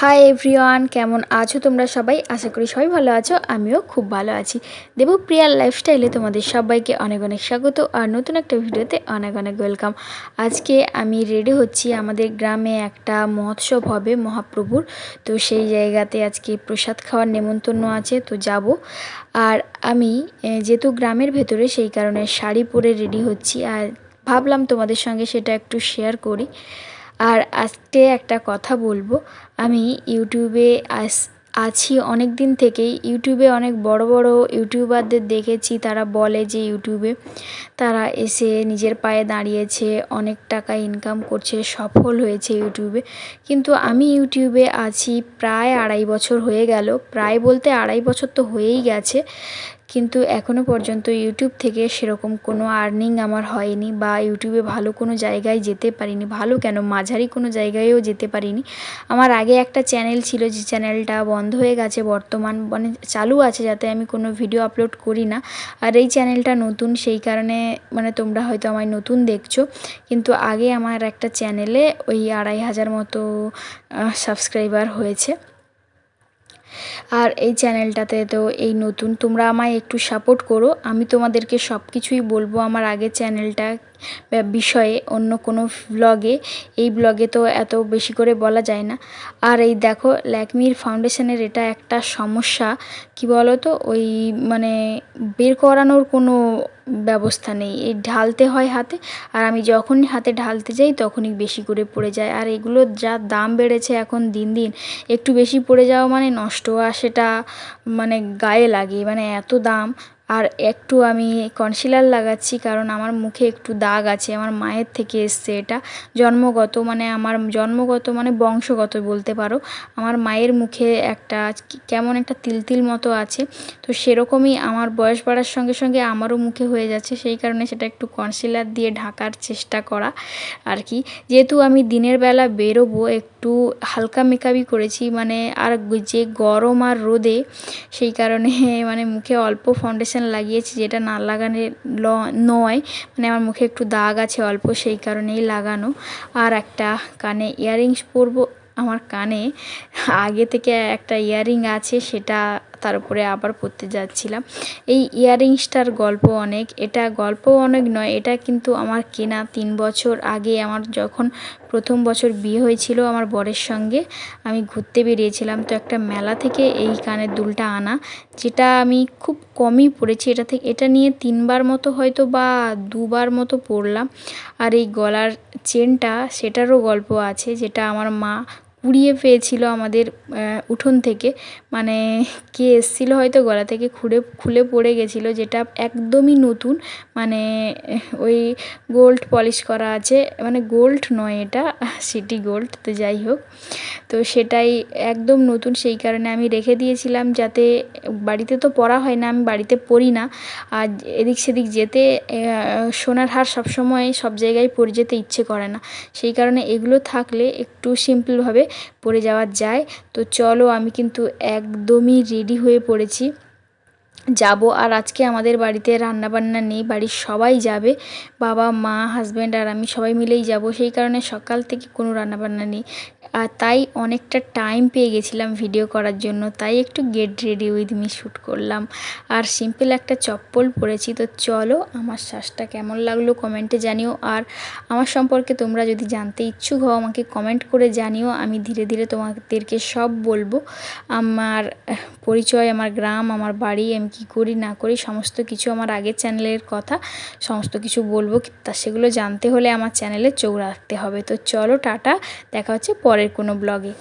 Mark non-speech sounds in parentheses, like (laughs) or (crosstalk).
Hi everyone কেমন আছো তোমরা সবাই? আশা করি সবাই ভালো আছো, আমিও খুব ভালো আছি। দেবপ্রিয়ার লাইফস্টাইলে তোমাদের সবাইকে অনেক অনেক স্বাগত আর নতুন একটা ভিডিওতে অনেক অনেক ওয়েলকাম আজকে আমি রেডি হচ্ছি, আমাদের গ্রামে একটা মহোৎসব হবে মহাপ্রভুর। তো সেই জায়গাতে আজকে প্রসাদ খাওয়ার নেমন্তন্ন আছে, তো যাব। আর আমি যেহেতু গ্রামের ভেতরে, সেই কারণে শাড়ি পরে রেডি হচ্ছি। আর ভাবলাম তোমাদের সঙ্গে সেটা একটু শেয়ার করি। আর আজকে একটা কথা বলব। আমি ইউটিউবে আস, আছি অনেক দিন থেকেই। ইউটিউবে অনেক বড় বড় ইউটিউবারদের দেখেছি। তারা বলে যে ইউটিউবে তারা এসে নিজের পায়ে দাঁড়িয়েছে, অনেক টাকা ইনকাম করছে, সফল হয়েছে ইউটিউবে। কিন্তু আমি ইউটিউবে আছি প্রায় আড়াই বছর হয়ে গেল। প্রায় বলতে আড়াই বছর তো হয়েই গেছে। কিন্তু এখনও পর্যন্ত ইউটিউব থেকে সেরকম কোনো আর্নিং আমার হয়নি বা ইউটিউবে ভালো কোনো জায়গায় যেতে পারিনি, ভালো কেন? মাঝারি কোনো জায়গায়ও যেতে পারিনি। আমার আগে একটা চ্যানেল ছিল যে চ্যানেলটা বন্ধ হয়ে গেছে, বর্তমান মানে চালু আছে যাতে আমি কোনো ভিডিও আপলোড করি না। আর এই চ্যানেলটা নতুন, সেই কারণে মানে তোমরা হয়তো আমায় নতুন দেখছ। কিন্তু আগে আমার একটা চ্যানেলে ওই আড়াই হাজার মতো সাবস্ক্রাইবার হয়েছে। আর এই চ্যানেলটাতে তো এই নতুন, তোমরা আমায় একটু সাপোর্ট করো। আমি তোমাদেরকে সব কিছুই বলব আমার আগের চ্যানেলটা বিষয়ে, অন্য কোনো ব্লগে এই ব্লগে তো এত বেশি করে বলা যায় না। আর এই দেখো, ল্যাকমির ফাউন্ডেশনের এটা একটা সমস্যা। কি বলো তো ওই মানে বের করানোর কোনো ব্যবস্থা নেই। এই ঢালতে হয় হাতে, আর আমি যখনই হাতে ঢালতে যাই তখনই বেশি করে পড়ে যায়। আর এগুলোর যা দাম বেড়েছে এখন দিন দিন, একটু বেশি পড়ে যাওয়া মানে নষ্ট আর সেটা মানে গায়ে লাগে। মানে এত দাম আর একটু আমি কনসিলার লাগাচ্ছি কারণ আমার মুখে একটু দাগ আছে, আমার মায়ের থেকে এসছে এটা। জন্মগত মানে আমার জন্মগত মানে বংশগত বলতে পারো। আমার মায়ের মুখে একটা কেমন একটা তিল তিল মতো আছে। তো সেরকমই আমার বয়স বাড়ার সঙ্গে সঙ্গে আমারও মুখে হয়ে যাচ্ছে, সেই কারণে সেটা একটু কনসিলার দিয়ে ঢাকার চেষ্টা করা আর কি। যেহেতু আমি দিনের বেলা বেরোবো একটু হালকা মেকআপই করেছি মানে আর যে গরম আর রোদে সেই কারণে (laughs) মানে মুখে অল্প ফাউন্ডেশন লাগিয়েছি, যেটা না লাগানে নয় মানে আমার মুখে একটু দাগ আছে অল্প সেই কারণেই লাগানো। আর একটা কানে ইয়াররিংস পরবো, আমার কানে আগে থেকে একটা ইয়াররিং আছে, সেটা তার উপরে আবার পড়তে যাচ্ছিলাম। এই ইয়াররিংসটার গল্প অনেক। এটা গল্প অনেক নয়, এটা কিন্তু আমার কেনা তিন বছর আগে আমার যখন প্রথম বছর বিয়ে হয়েছিল আমার বরের সঙ্গে, আমি ঘুরতে বেরিয়েছিলাম। তো একটা মেলা থেকে এই কানের দুলটা আনা, যেটা আমি খুব কমই পড়েছি। এটা থেকে, এটা নিয়ে তিনবার মতো হয়তো বা দুবার মতো পড়লাম। আর এই গলার চেনটা, সেটারও গল্প আছে, যেটা আমার মা কুড়িয়ে পেয়েছিল আমাদের উঠোন থেকে। মানে কে এসেছিল হয়তো গলা থেকে খুঁড়ে, খুলে পড়ে গেছিল, যেটা একদমই নতুন। মানে ওই গোল্ড পলিশ করা আছে। মানে গোল্ড নয় এটা, সিটি গোল্ড, তো যাই হোক। তো সেটাই একদম নতুন, সেই কারণে আমি রেখে দিয়েছিলাম যাতে বাড়িতে তো পরা হয় না, আমি বাড়িতে পড়ি না। আর এদিক সেদিক যেতে সোনার হার সবসময় সব জায়গায় পরে যেতে ইচ্ছে করে না। সেই কারণে এগুলো থাকলে একটু সিম্পলভাবে পরে যাওয়া যায়। তো চলো আমি কিন্তু একদমই রেডি হয়ে পড়েছি। যাব আর আজকে আমাদের বাড়িতে রান্নাবান্না নেই, বাড়ির সবাই যাবে। বাবা, মা হাজব্যান্ড আর আমি সবাই মিলেই যাব। সেই কারণে সকাল থেকে কোনো রান্নাবান্না নেই। আর তাই অনেকটা টাইম পেয়ে গেছিলাম ভিডিও করার জন্য। তাই একটু get ready with me shoot করলাম। আর সিম্পল একটা চপ্পল পরেছি। তো চলো আমার শ্বাসটা কেমন লাগল কমেন্টে জানিও। আর আমার সম্পর্কে তোমরা যদি জানতে ইচ্ছুক হও, আমাকে কমেন্ট করে জানিও। আমি ধীরে ধীরে তোমাদেরকে সব বলব। আমার পরিচয়, আমার গ্রাম, আমার বাড়ি, আমি কী করি, না করি, সমস্ত কিছু আমার আগের চ্যানেলের কথা, সমস্ত কিছু বলব, তা সেগুলো জানতে হলে আমার চ্যানেলে চোখ রাখতে হবে। তো চলো, টাটা, দেখা হচ্ছে পরের কোনো ব্লগে